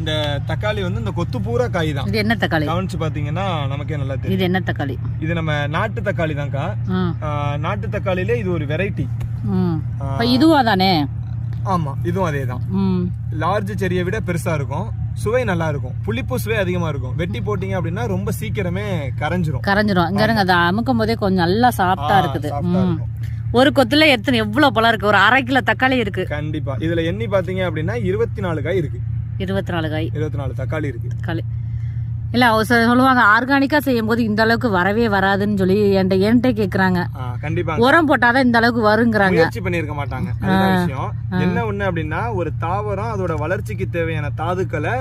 இந்த தக்காளி வந்து இந்த கொத்து பூரா காய் தான் இது என்ன தக்காளி? கவனிச்சு பாத்தீங்கன்னா நமக்கே நல்லா தெரியும். இது என்ன தக்காளி? இது நம்ம நாட்டு தக்காளி தான்க்கா. நாட்டு தக்காளியிலே இது ஒரு வெரைட்டி ம் இப்போ இதுவா தானே? ஆமா இதுவும் அதே தான். லார்ஜ் செடியை விட பெருசா இருக்கும். சுவை நல்லா இருக்கும். புளிப்பு சுவை அதிகமா இருக்கும். வெட்டி போட்டீங்க அப்படின்னா ரொம்ப சீக்கிரமே கரைஞ்சிரும். கரைஞ்சிரும். இங்க இருங்க அதை அமுக்கும் போதே கொஞ்சம் நல்லா சாஃப்டா இருக்குது. ஒரு கொத்துல எத்தனை எவ்வளவு பழம் இருக்கு? ஒரு அரை கிலோ தக்காளி இருக்கு. கண்டிப்பா. இதுல எண்ணி பாத்தீங்க அப்படின்னா இருபத்தி நாலு காய் இருக்கு. இருபத்தி நாலு காய் இருபத்தி நாலு தக்காளி இருக்கு. தக்காளி. இல்ல சொ- சொல்லுவாங்க ஆர்கானிக்கா செய்யும் போது இந்த அளவுக்கு வரவே வராதுன்னு சொல்லி என்கிட்ட என்கிட்ட கேக்குறாங்க. கண்டிப்பா உரம் போட்டாதான் இந்த அளவுக்கு வருங்கிறாங்க. முயற்சி பண்ணியிருக்க மாட்டாங்க. என்ன ஒண்ணு அப்படின்னா ஒரு தாவரம் அதோட வளர்ச்சிக்கு தேவையான தாதுக்களை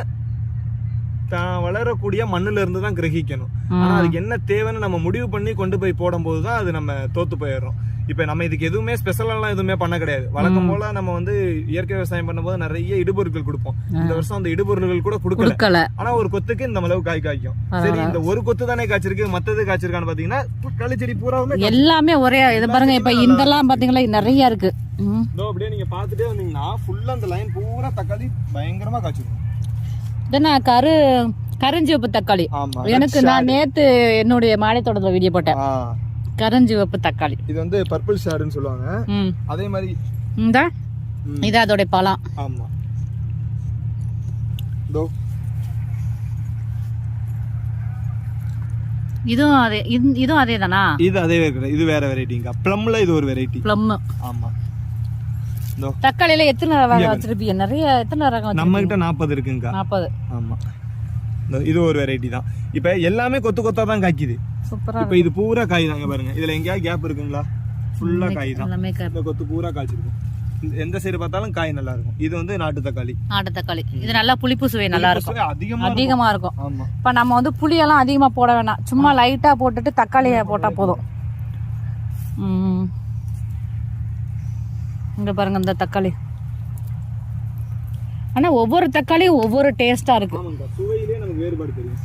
தான் வளரக்கூடிய மண்ணுல இருந்து தான் கிரகிக்கணும். ஆனா அதுக்கு என்ன தேவைன்னு நம்ம முடிவு பண்ணி கொண்டு போய் போடும்போது தான் அது நம்ம தோத்து போயிடுறோம். இப்ப நம்ம இதுக்கு எதுவுமே ஸ்பெஷலாலாம் எதுவுமே பண்ண கிடையாது. வழக்கம் போல நம்ம வந்து இயற்கை விவசாயம் பண்ணும்போது நிறைய இடுபொருட்கள் கொடுப்போம். இந்த வருஷம் அந்த இடுபொருட்கள் கூட கொடுக்கல. ஆனா ஒரு கொத்துக்கு இந்த அளவு காய் காய்க்கும். சரி இந்த ஒரு கொத்து தானே காய்ச்சிருக்கு மத்தது காய்ச்சிருக்கான்னு பாத்தீங்கன்னா களிச்செடி பூராவுமே எல்லாமே ஒரே இது பாருங்க இப்ப இதெல்லாம் பாத்தீங்களா நிறைய இருக்கு. இதோ அப்படியே நீங்க பாத்துட்டே வந்தீங்கன்னா ஃபுல்லா அந்த லைன் பூரா தக்காளி பயங்கரமா காய்ச்சிருக்கும். இது நான் கரு கருஞ்சிவப்பு தக்காளி. எனக்கு நான் நேத்து என்னுடைய மாலை தோட்டத்துல வீடியோ போட்டேன் கருஞ்சிவப்பு தக்காளி. இது வந்து பர்பிள் ஷேடுன்னு சொல்லுவாங்க. அதே மாதிரி இந்த. இது அதோட பழம். ஆமா. இதோ. இதுவும் அதே இது- இதுவும் அதே தானா. இது அதே இது வேற வெரைட்டிங்க ப்ளம்ல இது ஒரு வெரைட்டி ப்ளம் ஆமா. தக்காளியில எத்தனை ரகம் வச்சிருப்பீங்க? நிறைய எத்தனை ரகம் நம்ம கிட்ட நாற்பது இருக்குங்கக்கா நாற்பது ஆமா. இதோ ஒரு வெரைட்டி தான். இப்ப எல்லாமே கொத்து கொத்தா தான் காய்க்குது. சூப்பரா இப்ப இது பூரா காய் தாங்க பாருங்க. இதுல எங்கேயாவது கேப் இருக்குங்களா? ஃபுல்லா காய் தான். எல்லாமே இந்த கொத்து பூரா காய்ச்சிருக்கும். எந்த சைடு பார்த்தாலும் காய் நல்லா இருக்கும். இது வந்து நாட்டு தக்காளி. நாட்டு தக்காளி. இது நல்லா புளிப்பு சுவை நல்லா இருக்கும். அதிகமா. அதிகமா இருக்கும். ஆமா. இப்ப நம்ம வந்து புளியெல்லாம் அதிகமா போட வேணாம். சும்மா லைட்டா போட்டுட்டு தக்காளியை போட்டா போதும். ம். இங்க பாருங்க இந்த தக்காளி. ஆனா ஒவ்வொரு தக்காளியும் ஒவ்வொரு டேஸ்டா இருக்கு. சுவையிலே நமக்கு வேறுபாடு தெரியும்.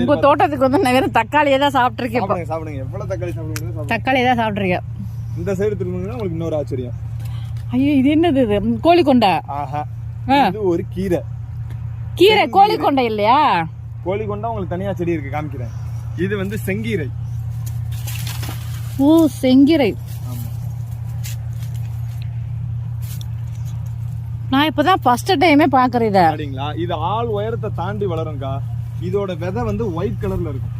உங்க தோட்டத்துக்கு வந்து நான் வெறும் தக்காளியே தான் சாப்பிட்டுருக்கேன் சாப்பிடுங்க எவ்வளவு தக்காளி சாப்பிடுங்க. தக்காளியே தான் சாப்பிட்டுருக்கேன். இந்த சைடு திரும்பிங்கன்னா உங்களுக்கு இன்னொரு ஆச்சரியம். ஐயோ இது என்னது இது? ம், கோழிக்கொண்டை. ஆஹா. இது ஒரு கீரை. கீரை கோழிக்கொண்டை இல்லையா? கோழி கொண்டா உங்களுக்கு தனியா செடி இருக்கு காமிக்கிறேன். இது வந்து செங்கீரை. ஓ செங்கீரை. நான் இப்பதான் ஃபர்ஸ்ட் டைமே பாக்குறேன் இத. அப்படிங்களா? இது ஆள் உயரத்தை தாண்டி வளரும்க்கா. இதோட விதை வந்து ஒயிட் கலர்ல இருக்கும்.